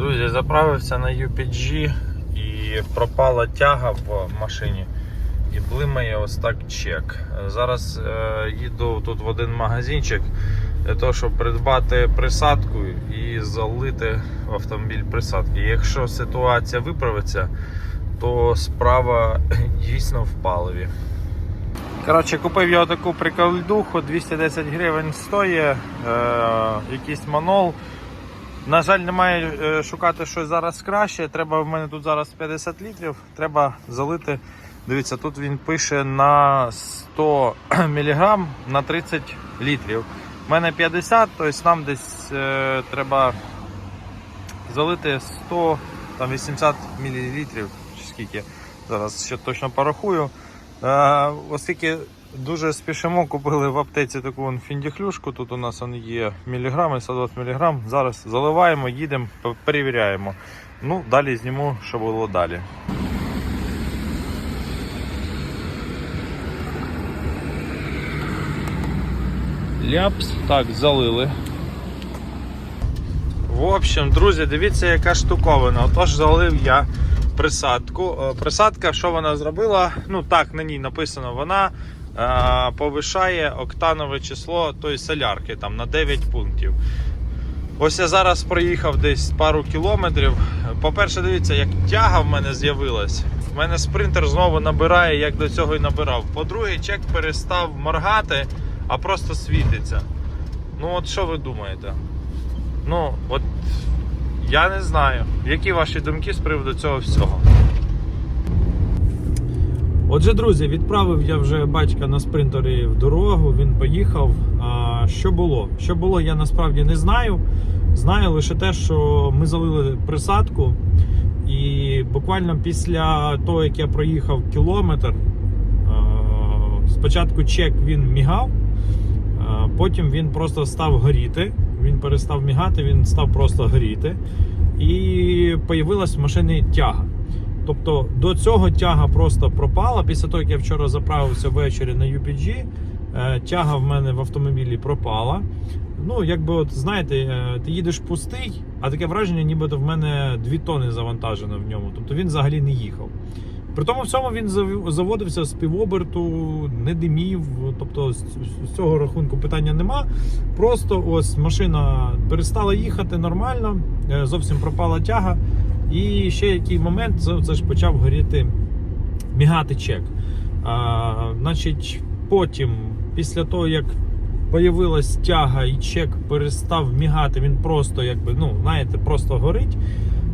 Друзі, заправився на UPG і пропала тяга в машині. І блимає ось так чек. Зараз е, їду тут в один магазинчик для того, щоб придбати присадку і залити в автомобіль присадки. Якщо ситуація виправиться, то справа дійсно в паливі. Коротше, купив я таку прикольдуху, 210 гривень стоїть, е, якийсь манол. На жаль, немає е, шукати щось зараз краще. Треба в мене тут зараз 50 літрів. Треба залити. Дивіться, тут він пише на 100 мг на 30 літрів. У мене 50, тобто нам десь е, треба залити 100 там 80 мл, чи скільки. Зараз ще точно порахую. Е, оскільки дуже спішимо, купили в аптеці таку вон фіндіхлюшку. Тут у нас он є міліграми, 120 мг. Зараз заливаємо, їдемо, перевіряємо. Ну, далі зніму, що було далі. Ляпс, так, залили. В общем, друзі, дивіться, яка штуковина. Отож, залив я присадку. Е, Присадка, що вона зробила? Ну так, на ній написано, вона повишає октанове число тої солярки там, на 9 пунктів. Ось я зараз проїхав десь пару кілометрів. По-перше, дивіться, як тяга в мене з'явилась. В мене спринтер знову набирає, як до цього і набирав. По-друге, чек перестав моргати, а просто світиться. Ну, от що ви думаєте? Ну, от я не знаю. Які ваші думки з приводу цього всього? Отже, друзі, відправив я вже батька на спринтері в дорогу, він поїхав. А, що було? Що було, я насправді не знаю. Знаю лише те, що ми залили присадку, і буквально після того, як я проїхав кілометр, спочатку чек він мігав, потім він просто став горіти. Він перестав мігати, він став просто горіти. І появилась в машині тяга. Тобто до цього тяга просто пропала. Після того, як я вчора заправився ввечері на UPG, е, тяга в мене в автомобілі пропала. Ну, якби от знаєте, е, ти їдеш пустий, а таке враження, нібито в мене 2 тони завантажено в ньому. Тобто він взагалі не їхав. При тому всьому він заводився з півоберту, не димів. Тобто з цього рахунку питання нема. Просто ось машина перестала їхати нормально, е, зовсім пропала тяга. І ще який момент це, ж почав горіти мігати чек. А, значить, потім, після того, як появилась тяга і чек перестав мігати, він просто, якби, ну, знаєте, просто горить.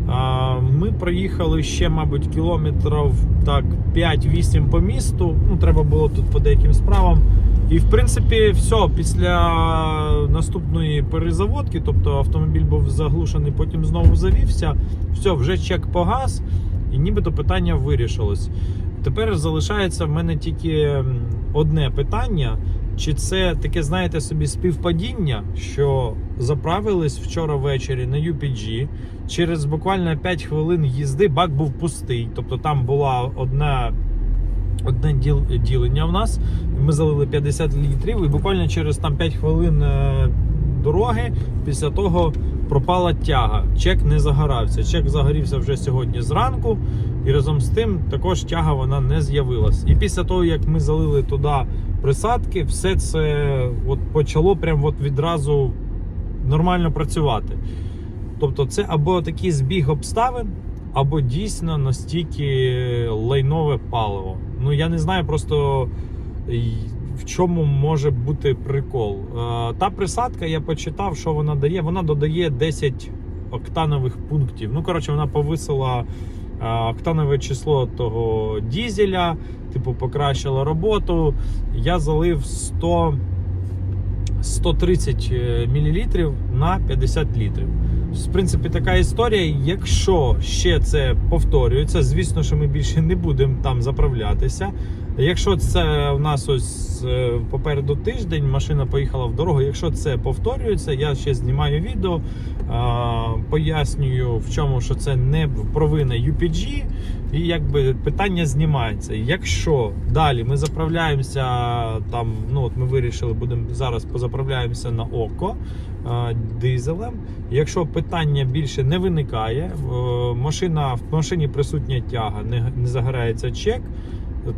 А, Ми проїхали ще, мабуть, кілометрів так 5-8 по місту. Ну, треба було тут по деяким справам. І в принципі, все, після наступної перезаводки, тобто автомобіль був заглушений, потім знову завівся. Все, вже чек погас, і нібито питання вирішилось. Тепер залишається в мене тільки одне питання. Чи це таке, знаєте, собі співпадіння, що заправились вчора ввечері на UPG, через буквально 5 хвилин їзди бак був пустий. Тобто там була одна одне діл- ділення в нас. Ми залили 50 літрів, і буквально через там 5 хвилин е, дороги після того пропала тяга. Чек не загорався. Чек загорівся вже сьогодні зранку, і разом з тим також тяга вона не з'явилась. І після того, як ми залили туди присадки, все це от почало прям от відразу нормально працювати. Тобто, це або такий збіг обставин, або дійсно настільки лайнове паливо. Ну я не знаю просто в чому може бути прикол. Е, Та присадка, я почитав, що вона дає. Вона додає 10 октанових пунктів. Ну, коротше, вона повисила е, октанове число того дізеля, типу, покращила роботу. Я залив 100. 130 мл на 50 літрів. В принципі, така історія. Якщо ще це повторюється, звісно, що ми більше не будемо там заправлятися. Якщо це у нас ось е, попереду тиждень, машина поїхала в дорогу. Якщо це повторюється, я ще знімаю відео, пояснюю, в чому що це не провина UPG, і якби питання знімається. Якщо далі ми заправляємося там, ну от ми вирішили, будемо зараз позаправляємося на око дизелем. Якщо питання більше не виникає, е, машина в машині присутня тяга, не, не загорається чек.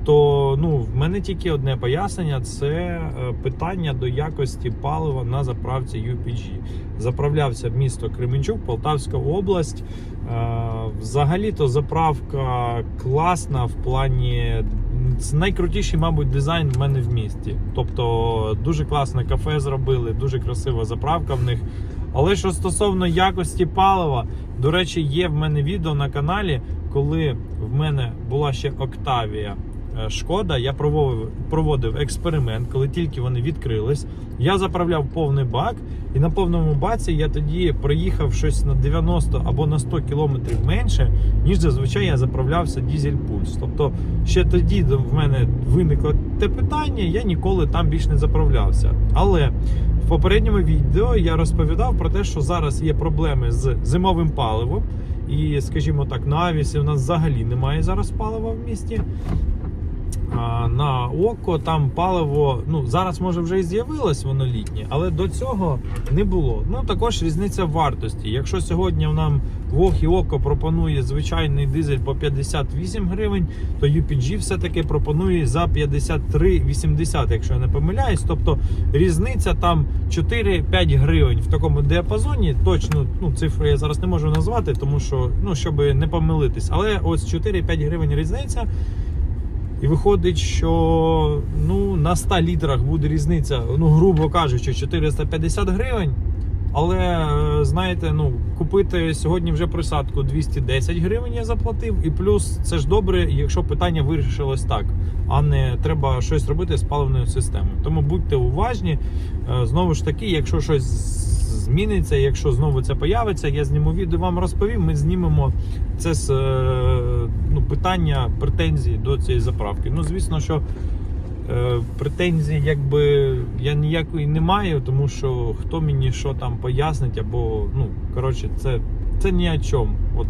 То ну в мене тільки одне пояснення: це е, питання до якості палива на заправці UPG. Заправлявся в місто Кременчук, Полтавська область. Е, Взагалі-то заправка класна в плані. Це найкрутіший, мабуть, дизайн в мене в місті. Тобто дуже класне кафе зробили, дуже красива заправка в них. Але що стосовно якості палива, до речі, є в мене відео на каналі, коли в мене була ще Октавія Шкода. Я проводив, проводив експеримент, коли тільки вони відкрились. Я заправляв повний бак, і на повному баці я тоді проїхав щось на 90 або на 100 кілометрів менше, ніж зазвичай я заправлявся дізель пульс. Тобто ще тоді в мене виникло те питання, я ніколи там більш не заправлявся. Але в попередньому відео я розповідав про те, що зараз є проблеми з зимовим паливом. І, скажімо так, на Авісі у нас взагалі немає зараз палива в місті. На око там паливо, ну зараз може вже і з'явилось воно літнє, але до цього не було. Ну також різниця в вартості. Якщо сьогодні нам Вог і Око пропонує звичайний дизель по 58 гривень, то UPG все-таки пропонує за 53,80, якщо я не помиляюсь. Тобто різниця там 4-5 гривень в такому діапазоні. Точно ну, цифру я зараз не можу назвати, тому що ну щоб не помилитись. Але ось 4-5 гривень різниця. І виходить, що ну, на 100 літрах буде різниця, ну, грубо кажучи, 450 гривень. Але е, знаєте, ну, купити сьогодні вже присадку 210 гривень я заплатив. І плюс це ж добре, якщо питання вирішилось так, а не треба щось робити з паливною системою. Тому будьте уважні. Е, Знову ж таки, якщо щось зміниться, якщо знову це появиться, я зніму відео, вам розповім. Ми знімемо це з е, ну, питання претензії до цієї заправки. Ну, звісно, що е, претензій якби я ніякої не маю, тому що хто мені що там пояснить, або ну коротше, це, це ні о чому. От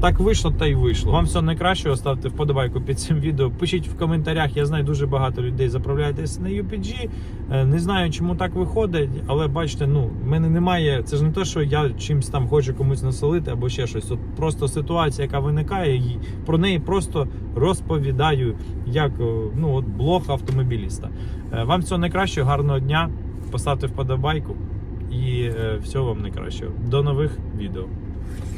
так вийшло, та й вийшло. Вам всього найкращого, ставте вподобайку під цим відео. Пишіть в коментарях. Я знаю, дуже багато людей заправляєтесь на UPG. Е, Не знаю, чому так виходить, але бачите, ну в мене немає. Це ж не те, що я чимсь там хочу комусь насолити або ще щось. От просто ситуація, яка виникає, і про неї просто розповідаю як е, ну от блог автомобіліста. Е, Вам всього найкращого, гарного дня. Поставте вподобайку і всього вам найкращого. До нових відео.